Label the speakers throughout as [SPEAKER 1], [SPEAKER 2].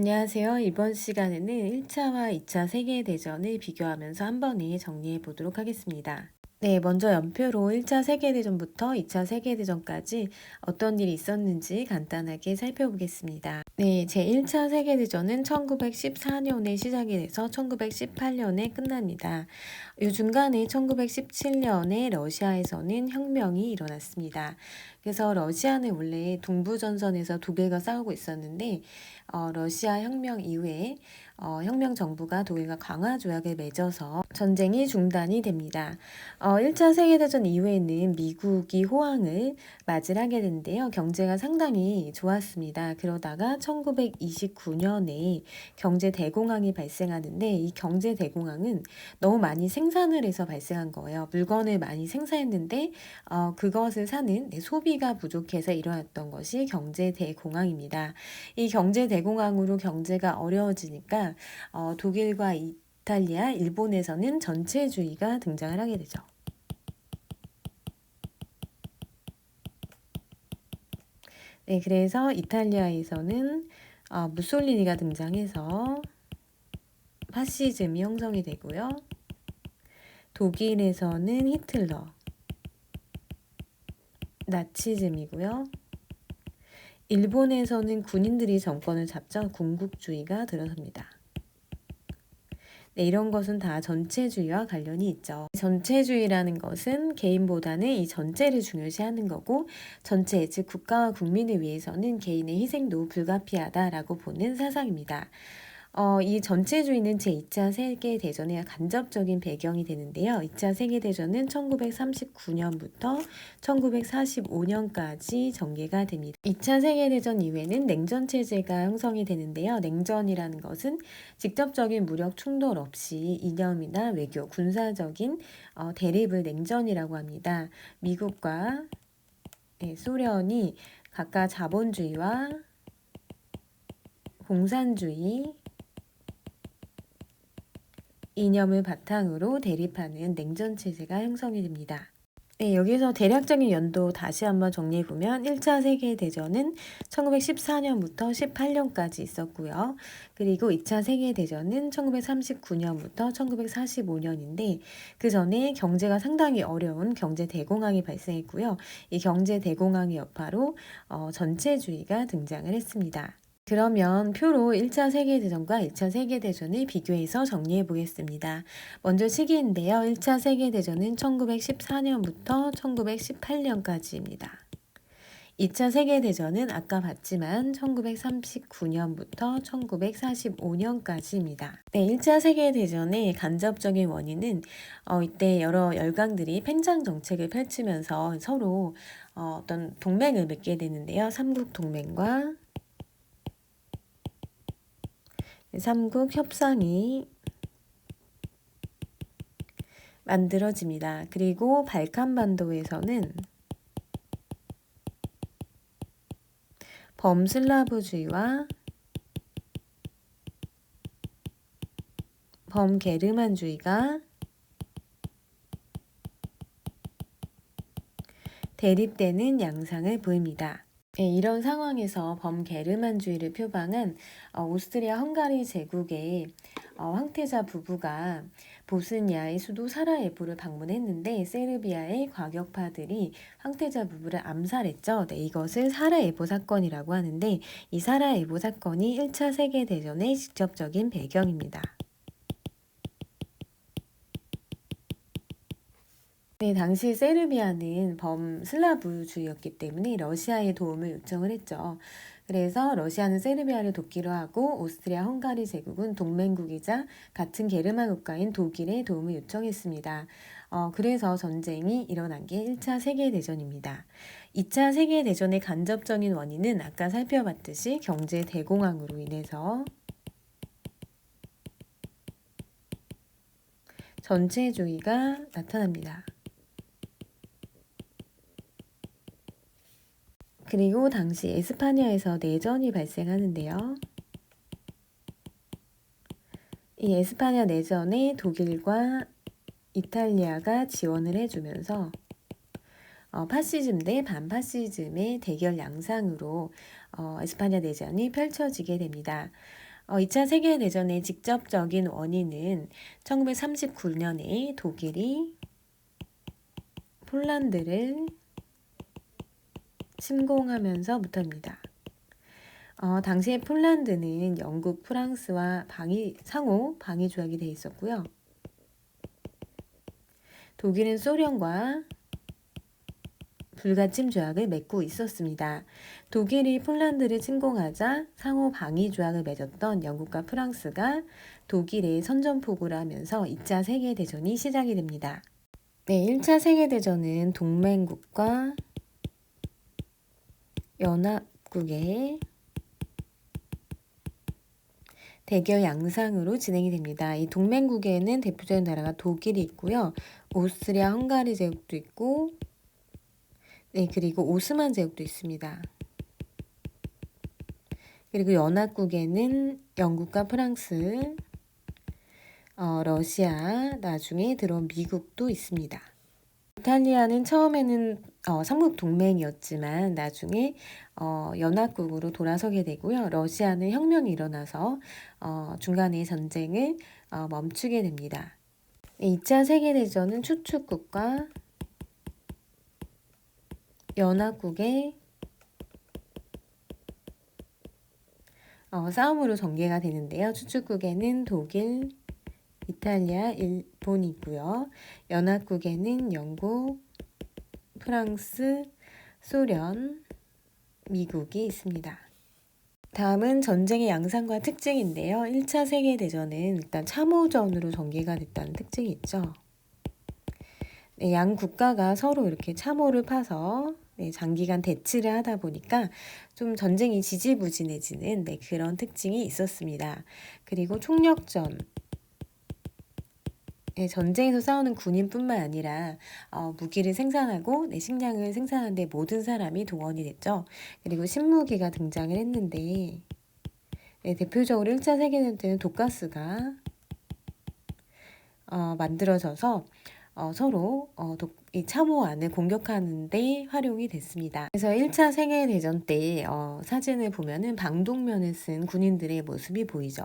[SPEAKER 1] 안녕하세요. 이번 시간에는 1차와 2차 세계대전을 비교하면서 한 번에 정리해 보도록 하겠습니다. 네, 먼저 연표로 1차 세계대전부터 2차 세계대전까지 어떤 일이 있었는지 간단하게 살펴보겠습니다. 네, 제1차 세계대전은 1914년에 시작이 돼서 1918년에 끝납니다. 이 중간에 1917년에 러시아에서는 혁명이 일어났습니다. 그래서 러시아는 원래 동부전선에서 독일과 싸우고 있었는데 어, 러시아 혁명 이후에 어, 혁명 정부가 독일과 강화 조약을 맺어서 전쟁이 중단이 됩니다. 어, 1차 세계대전 이후에는 미국이 호황을 맞이하게 되는데요. 경제가 상당히 좋았습니다. 그러다가 1929년에 경제 대공황이 발생하는데 이 경제 대공황은 너무 많이 생산을 해서 발생한 거예요. 물건을 많이 생산했는데 어, 그것을 사는 네, 소비가 부족해서 일어났던 것이 경제 대공황입니다. 이 경제 대공황으로 경제가 어려워지니까 어, 독일과 이탈리아, 일본에서는 전체주의가 등장을 하게 되죠. 네, 그래서 이탈리아에서는 어, 무솔리니가 등장해서 파시즘이 형성이 되고요. 독일에서는 히틀러, 나치즘이고요. 일본에서는 군인들이 정권을 잡죠. 군국주의가 들어섭니다. 네, 이런 것은 다 전체주의와 관련이 있죠. 전체주의라는 것은 개인보다는 이 전체를 중요시하는 거고 전체, 즉 국가와 국민을 위해서는 개인의 희생도 불가피하다라고 보는 사상입니다. 어, 이 전체주의는 제2차 세계대전의 간접적인 배경이 되는데요. 2차 세계대전은 1939년부터 1945년까지 전개가 됩니다. 2차 세계대전 이후에는 냉전체제가 형성이 되는데요. 냉전이라는 것은 직접적인 무력 충돌 없이 이념이나 외교, 군사적인 어, 대립을 냉전이라고 합니다. 미국과 네, 소련이 각각 자본주의와 공산주의, 이념을 바탕으로 대립하는 냉전 체제가 형성이 됩니다. 네, 여기서 대략적인 연도 다시 한번 정리해 보면 1차 세계 대전은 1914년부터 18년까지 있었고요. 그리고 2차 세계 대전은 1939년부터 1945년인데 그 전에 경제가 상당히 어려운 경제 대공황이 발생했고요. 이 경제 대공황의 여파로 어, 전체주의가 등장을 했습니다. 그러면 표로 1차 세계대전과 2차 세계대전을 비교해서 정리해 보겠습니다. 먼저 시기인데요. 1차 세계대전은 1914년부터 1918년까지입니다. 2차 세계대전은 아까 봤지만 1939년부터 1945년까지입니다. 네, 1차 세계대전의 간접적인 원인은 어, 이때 여러 열강들이 팽창 정책을 펼치면서 서로 어, 어떤 동맹을 맺게 되는데요. 삼국 동맹과 삼국 협상이 만들어집니다. 그리고 발칸반도에서는 범슬라브주의와 범게르만주의가 대립되는 양상을 보입니다. 네, 이런 상황에서 범게르만주의를 표방한 어, 오스트리아 헝가리 제국의 어, 황태자 부부가 보스니아의 수도 사라예보를 방문했는데 세르비아의 과격파들이 황태자 부부를 암살했죠. 네, 이것을 사라예보 사건이라고 하는데 이 사라예보 사건이 1차 세계대전의 직접적인 배경입니다. 네, 당시 세르비아는 범슬라브주의였기 때문에 러시아의 도움을 요청을 했죠. 그래서 러시아는 세르비아를 돕기로 하고 오스트리아 헝가리 제국은 동맹국이자 같은 게르만 국가인 독일의 도움을 요청했습니다. 어, 그래서 전쟁이 일어난 게 1차 세계대전입니다. 2차 세계대전의 간접적인 원인은 아까 살펴봤듯이 경제 대공황으로 인해서 전체주의가 나타납니다. 그리고 당시 에스파냐에서 내전이 발생하는데요. 이 에스파냐 내전에 독일과 이탈리아가 지원을 해주면서 어, 파시즘 대 반파시즘의 대결 양상으로 어, 에스파냐 내전이 펼쳐지게 됩니다. 어, 2차 세계대전의 직접적인 원인은 1939년에 독일이 폴란드를 침공하면서부터입니다. 어, 당시에 폴란드는 영국, 프랑스와 방위, 상호 방위 조약이 돼 있었고요. 독일은 소련과 불가침 조약을 맺고 있었습니다. 독일이 폴란드를 침공하자 상호 방위 조약을 맺었던 영국과 프랑스가 독일의 선전포고를 하면서 2차 세계대전이 시작이 됩니다. 네, 1차 세계대전은 동맹국과 연합국의 대결 양상으로 진행이 됩니다. 이 동맹국에는 대표적인 나라가 독일이 있고요. 오스트리아 헝가리 제국도 있고 네, 그리고 오스만 제국도 있습니다. 그리고 연합국에는 영국과 프랑스, 어, 러시아, 나중에 들어온 미국도 있습니다. 이탈리아는 처음에는 어, 삼국 동맹이었지만 나중에 어, 연합국으로 돌아서게 되고요. 러시아는 혁명이 일어나서 어, 중간에 전쟁을 어, 멈추게 됩니다. 2차 세계대전은 추축국과 연합국의 어, 싸움으로 전개가 되는데요. 추축국에는 독일, 이탈리아, 일본이 있고요. 연합국에는 영국, 프랑스, 소련, 미국이 있습니다. 다음은 전쟁의 양상과 특징인데요. 1차 세계대전은 일단 참호전으로 전개가 됐다는 특징이 있죠. 네, 양 국가가 서로 이렇게 참호를 파서 네, 장기간 대치를 하다 보니까 좀 전쟁이 지지부진해지는 네, 그런 특징이 있었습니다. 그리고 총력전, 네, 전쟁에서 싸우는 군인뿐만 아니라 어, 무기를 생산하고 네, 식량을 생산하는데 모든 사람이 동원이 됐죠. 그리고 신무기가 등장을 했는데 네, 대표적으로 1차 세계대전 때는 독가스가 어, 만들어져서 어, 서로 어, 독, 이 참호안을 공격하는데 활용이 됐습니다. 그래서 1차 세계대전 때 어, 사진을 보면은 방독면을 쓴 군인들의 모습이 보이죠.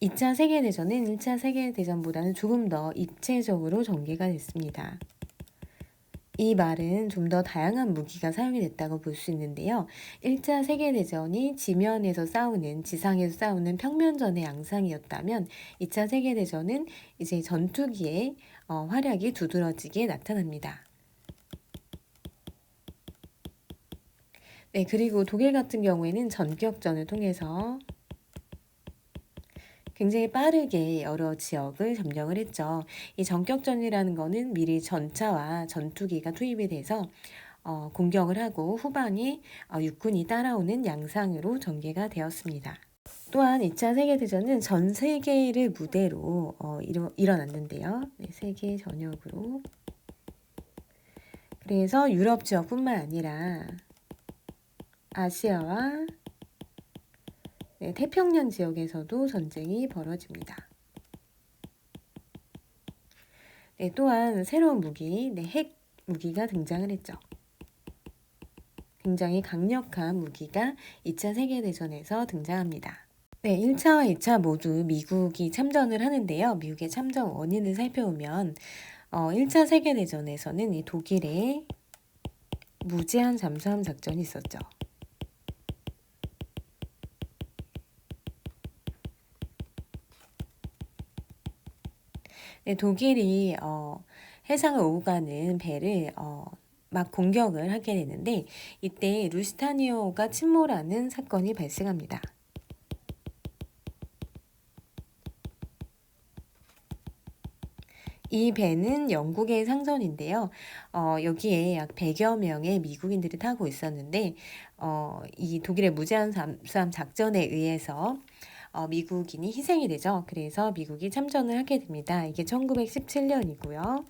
[SPEAKER 1] 2차 세계대전은 1차 세계대전보다는 조금 더 입체적으로 전개가 됐습니다. 이 말은 좀 더 다양한 무기가 사용이 됐다고 볼 수 있는데요. 1차 세계대전이 지면에서 싸우는, 지상에서 싸우는 평면전의 양상이었다면 2차 세계대전은 이제 전투기의 어, 활약이 두드러지게 나타납니다. 네, 그리고 독일 같은 경우에는 전격전을 통해서 굉장히 빠르게 여러 지역을 점령을 했죠. 이 전격전이라는 거는 미리 전차와 전투기가 투입이 돼서 어, 공격을 하고 후방에 어, 육군이 따라오는 양상으로 전개가 되었습니다. 또한 2차 세계대전은 전 세계를 무대로 어, 일어, 일어났는데요. 네, 세계 전역으로. 그래서 유럽 지역뿐만 아니라 아시아와 네, 태평양 지역에서도 전쟁이 벌어집니다. 네, 또한 새로운 무기, 네, 핵 무기가 등장을 했죠. 굉장히 강력한 무기가 2차 세계대전에서 등장합니다. 네, 1차와 2차 모두 미국이 참전을 하는데요. 미국의 참전 원인을 살펴보면 어, 1차 세계대전에서는 이 독일의 무제한 잠수함 작전이 있었죠. 네, 독일이 어, 해상을 오고 가는 배를 어, 막 공격을 하게 되는데 이때 루스타니오가 침몰하는 사건이 발생합니다. 이 배는 영국의 상선인데요. 어, 여기에 약 100여 명의 미국인들이 타고 있었는데, 어, 이 독일의 무제한 잠수함 작전에 의해서 어, 미국인이 희생이 되죠. 그래서 미국이 참전을 하게 됩니다. 이게 1917년이고요.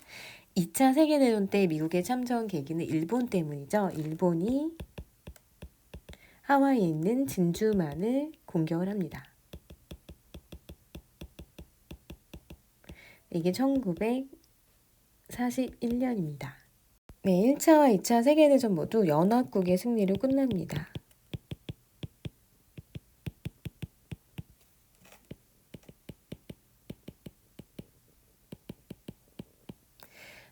[SPEAKER 1] 2차 세계대전 때 미국의 참전 계기는 일본 때문이죠. 일본이 하와이에 있는 진주만을 공격을 합니다. 이게 1941년입니다. 네, 1차와 2차 세계대전 모두 연합국의 승리로 끝납니다.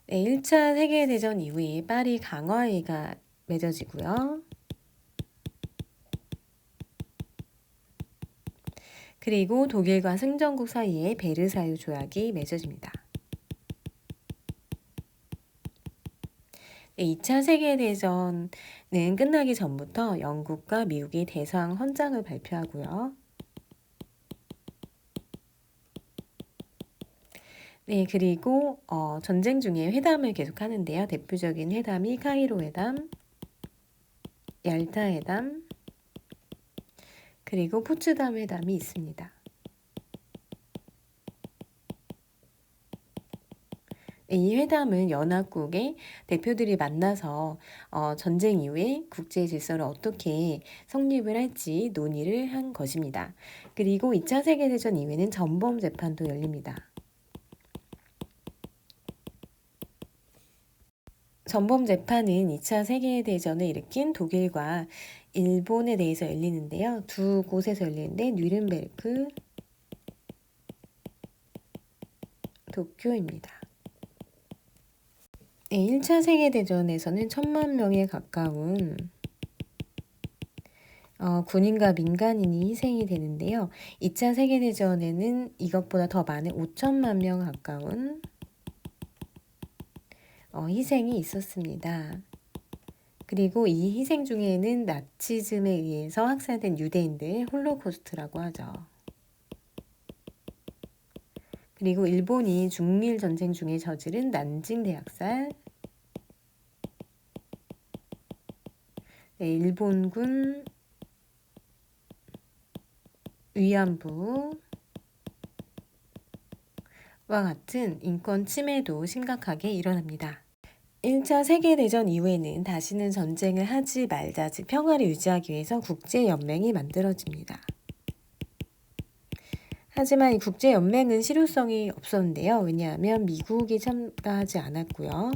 [SPEAKER 1] 네, 1차 세계대전 이후에 파리 강화회의가 맺어지고요. 그리고 독일과 승전국 사이에 베르사유 조약이 맺어집니다. 네, 2차 세계대전은 끝나기 전부터 영국과 미국이 대서양 헌장을 발표하고요. 네, 그리고 어, 전쟁 중에 회담을 계속 하는데요. 대표적인 회담이 카이로 회담, 얄타 회담, 그리고 포츠담 회담이 있습니다. 이 회담은 연합국의 대표들이 만나서 어, 전쟁 이후에 국제 질서를 어떻게 성립을 할지 논의를 한 것입니다. 그리고 2차 세계대전 이후에는 전범 재판도 열립니다. 전범 재판은 2차 세계대전을 일으킨 독일과 일본에 대해서 열리는데요. 두 곳에서 열리는데 뉘른베르크, 도쿄입니다. 네, 1차 세계대전에서는 천만 명에 가까운 어, 군인과 민간인이 희생이 되는데요. 2차 세계대전에는 이것보다 더 많은 5천만 명 가까운 어, 희생이 있었습니다. 그리고 이 희생 중에는 나치즘에 의해서 학살된 유대인들 홀로코스트라고 하죠. 그리고 일본이 중밀 전쟁 중에 저지른 난징 대학살, 네, 일본군 위안부와 같은 인권 침해도 심각하게 일어납니다. 1차 세계대전 이후에는 다시는 전쟁을 하지 말자, 즉 평화를 유지하기 위해서 국제연맹이 만들어집니다. 하지만 이 국제연맹은 실효성이 없었는데요. 왜냐하면 미국이 참가하지 않았고요.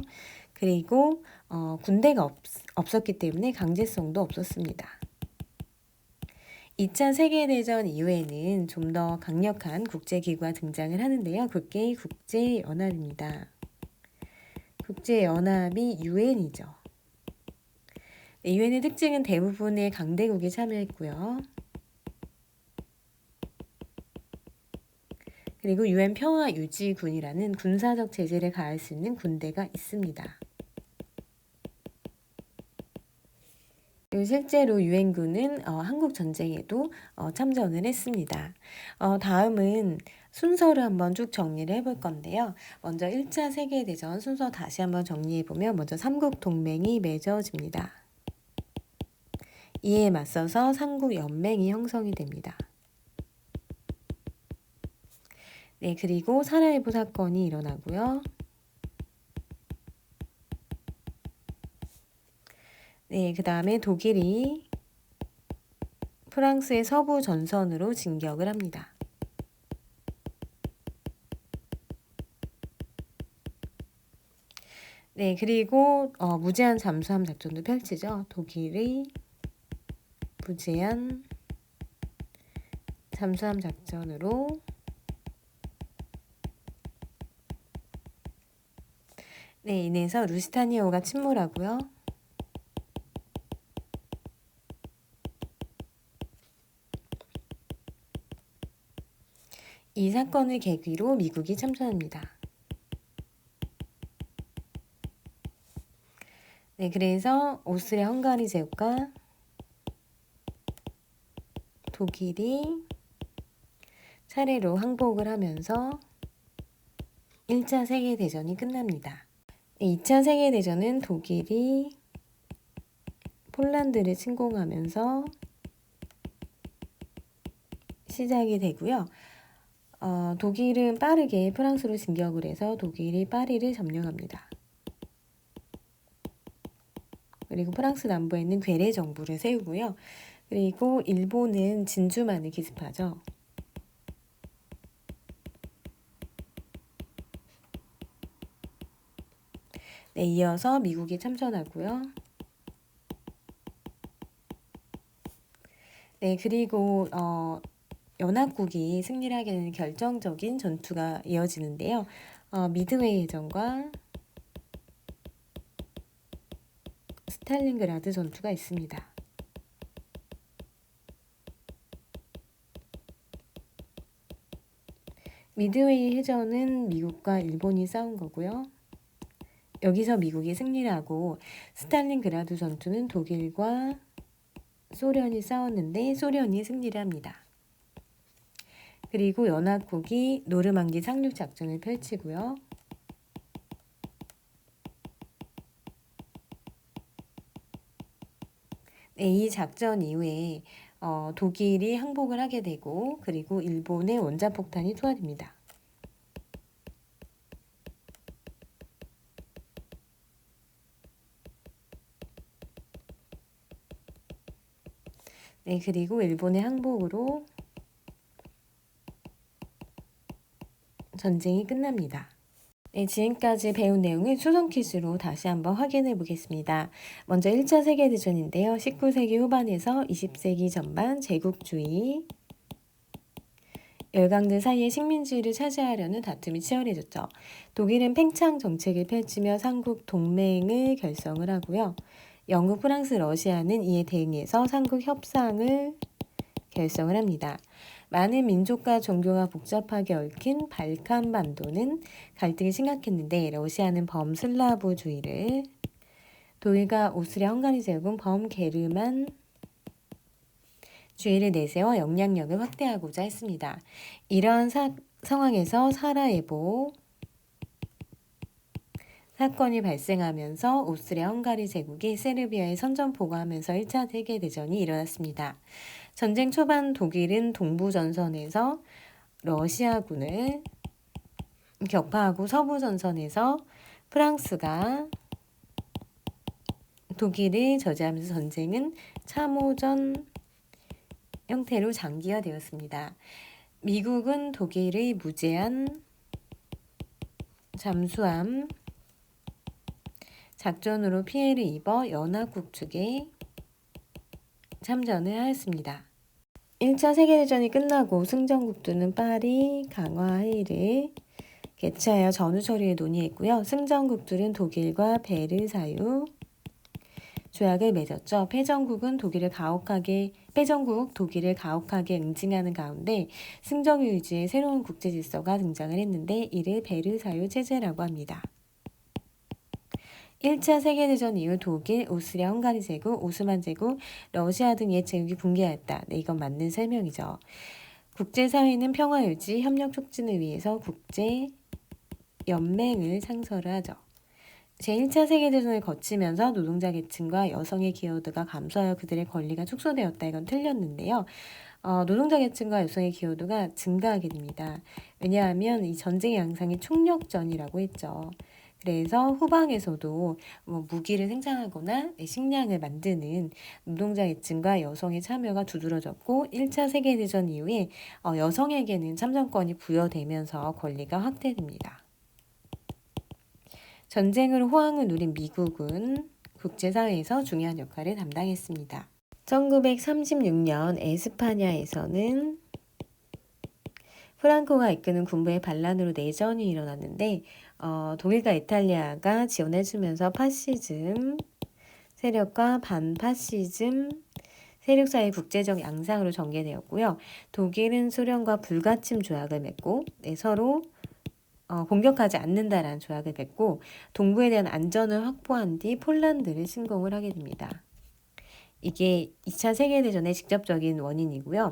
[SPEAKER 1] 그리고 어, 군대가 없, 없었기 때문에 강제성도 없었습니다. 2차 세계대전 이후에는 좀 더 강력한 국제기구가 등장을 하는데요. 그게 국제연합입니다. 국제연합이 유엔이죠. 유엔의 특징은 대부분의 강대국이 참여했고요. 그리고 유엔 평화 유지군이라는 군사적 제재를 가할 수 있는 군대가 있습니다. 실제로 유엔군은 어, 한국 전쟁에도 어, 참전을 했습니다. 어, 다음은 순서를 한번 쭉 정리를 해볼 건데요. 먼저 1차 세계대전 순서 다시 한번 정리해보면 먼저 삼국 동맹이 맺어집니다. 이에 맞서서 삼국 연맹이 형성이 됩니다. 네, 그리고 사라예보 사건이 일어나고요. 네, 그 다음에 독일이 프랑스의 서부 전선으로 진격을 합니다. 네, 그리고 어, 무제한 잠수함 작전도 펼치죠. 독일의 무제한 잠수함 작전으로 네, 인해서 루스타니오가 침몰하고요. 이 사건을 계기로 미국이 참전합니다. 네, 그래서 오스트리아 헝가리 제국과 독일이 차례로 항복을 하면서 1차 세계대전이 끝납니다. 2차 세계대전은 독일이 폴란드를 침공하면서 시작이 되고요. 어, 독일은 빠르게 프랑스로 진격을 해서 독일이 파리를 점령합니다. 그리고 프랑스 남부에 있는 괴뢰 정부를 세우고요. 그리고 일본은 진주만을 기습하죠. 네, 이어서 미국이 참전하고요. 네, 그리고 어, 연합국이 승리를 하게 되는 결정적인 전투가 이어지는데요. 어, 미드웨이 해전과 스탈린그라드 전투가 있습니다. 미드웨이 해전은 미국과 일본이 싸운 거고요. 여기서 미국이 승리를 하고 스탈린그라드 전투는 독일과 소련이 싸웠는데 소련이 승리를 합니다. 그리고 연합국이 노르망디 상륙 작전을 펼치고요. 네, 이 작전 이후에 어, 독일이 항복을 하게 되고 그리고 일본의 원자폭탄이 투하됩니다. 네, 그리고 일본의 항복으로 전쟁이 끝납니다. 네, 지금까지 배운 내용을 수성 퀴즈로 다시 한번 확인해 보겠습니다. 먼저 1차 세계대전인데요. 19세기 후반에서 20세기 전반 제국주의 열강들 사이에 식민지를 차지하려는 다툼이 치열해졌죠. 독일은 팽창 정책을 펼치며 삼국 동맹을 결성을 하고요. 영국, 프랑스, 러시아는 이에 대응해서 삼국 협상을 결성을 합니다. 많은 민족과 종교가 복잡하게 얽힌 발칸 반도는 갈등이 심각했는데 러시아는 범슬라브주의를 독일과 오스트리아 헝가리 제국은 범게르만 주의를 내세워 영향력을 확대하고자 했습니다. 이러한 사, 상황에서 사라예보 사건이 발생하면서 오스트리아 헝가리 제국이 세르비아에 선전포고하면서 1차 세계대전이 일어났습니다. 전쟁 초반 독일은 동부 전선에서 러시아군을 격파하고 서부 전선에서 프랑스가 독일을 저지하면서 전쟁은 참호전 형태로 장기화되었습니다. 미국은 독일의 무제한 잠수함 작전으로 피해를 입어 연합국 측에 참전을 하였습니다. 1차 세계대전이 끝나고 승전국들은 파리 강화 회의를 개최하여 전후 처리를 논의했고요. 승전국들은 독일과 베르 사유 조약을 맺었죠. 패전국은 독일을 가혹하게 패전국 독일을 가혹하게 응징하는 가운데 승전 유지의 새로운 국제 질서가 등장을 했는데 이를 베르사유 체제라고 합니다. 1차 세계대전 이후 독일, 오스트리아, 헝가리 제국, 오스만 제국, 러시아 등 옛 제국이 붕괴하였다. 네, 이건 맞는 설명이죠. 국제사회는 평화 유지, 협력 촉진을 위해서 국제 연맹을 창설을 하죠. 제1차 세계대전을 거치면서 노동자 계층과 여성의 기여도가 감소하여 그들의 권리가 축소되었다. 이건 틀렸는데요. 어, 노동자 계층과 여성의 기여도가 증가하게 됩니다. 왜냐하면 이 전쟁의 양상이 총력전이라고 했죠. 그래서 후방에서도 뭐 무기를 생산하거나 식량을 만드는 노동자 계층과 여성의 참여가 두드러졌고 1차 세계대전 이후에 어, 여성에게는 참정권이 부여되면서 권리가 확대됩니다. 전쟁으로 호황을 누린 미국은 국제사회에서 중요한 역할을 담당했습니다. 1936년 에스파냐에서는 프랑코가 이끄는 군부의 반란으로 내전이 일어났는데 어, 독일과 이탈리아가 지원해주면서 파시즘 세력과 반파시즘 세력 사이 국제적 양상으로 전개되었고요. 독일은 소련과 불가침 조약을 맺고 네, 서로 어, 공격하지 않는다라는 조약을 맺고 동부에 대한 안전을 확보한 뒤 폴란드를 침공을 하게 됩니다. 이게 2차 세계대전의 직접적인 원인이고요.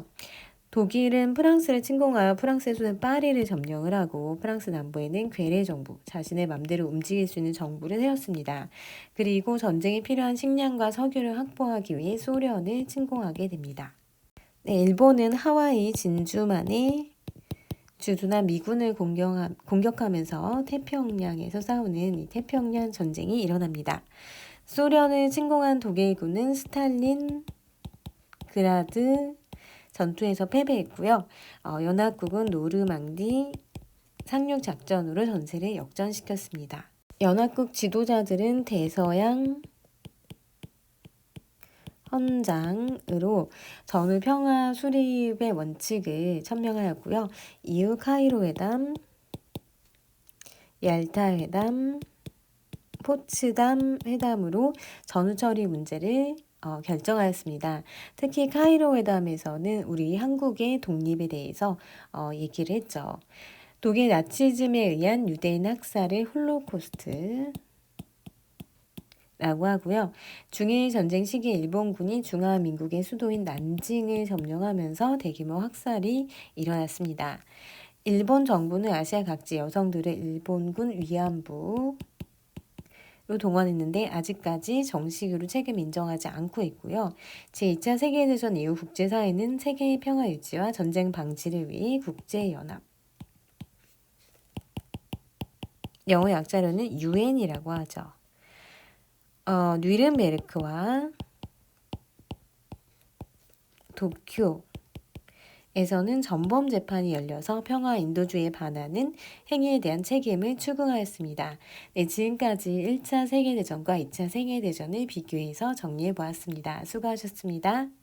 [SPEAKER 1] 독일은 프랑스를 침공하여 프랑스의 수도 파리를 점령을 하고 프랑스 남부에는 괴뢰 정부, 자신의 맘대로 움직일 수 있는 정부를 세웠습니다. 그리고 전쟁에 필요한 식량과 석유를 확보하기 위해 소련을 침공하게 됩니다. 네, 일본은 하와이 진주만의 주둔한 미군을 공격하, 공격하면서 태평양에서 싸우는 이 태평양 전쟁이 일어납니다. 소련을 침공한 독일군은 스탈린 그라드 전투에서 패배했고요. 어, 연합국은 노르망디 상륙 작전으로 전세를 역전시켰습니다. 연합국 지도자들은 대서양 헌장으로 전후 평화 수립의 원칙을 천명하였고요. 이후 카이로 회담, 얄타 회담, 포츠담 회담으로 전후 처리 문제를 어, 결정하였습니다. 특히 카이로 회담에서는 우리 한국의 독립에 대해서 어, 얘기를 했죠. 독일 나치즘에 의한 유대인 학살을 홀로코스트 라고 하고요. 중일 전쟁 시기 일본군이 중화민국의 수도인 난징을 점령하면서 대규모 학살이 일어났습니다. 일본 정부는 아시아 각지 여성들을 일본군 위안부로 동원했는데 아직까지 정식으로 책임 인정하지 않고 있고요. 제2차 세계대전 이후 국제사회는 세계의 평화 유지와 전쟁 방지를 위해 국제연합 영어 약자로는 UN이라고 하죠. 어, 뉘른베르크와 도쿄 에서는 전범 재판이 열려서 평화 인도주의에 반하는 행위에 대한 책임을 추궁하였습니다. 네, 지금까지 1차 세계대전과 2차 세계대전을 비교해서 정리해 보았습니다. 수고하셨습니다.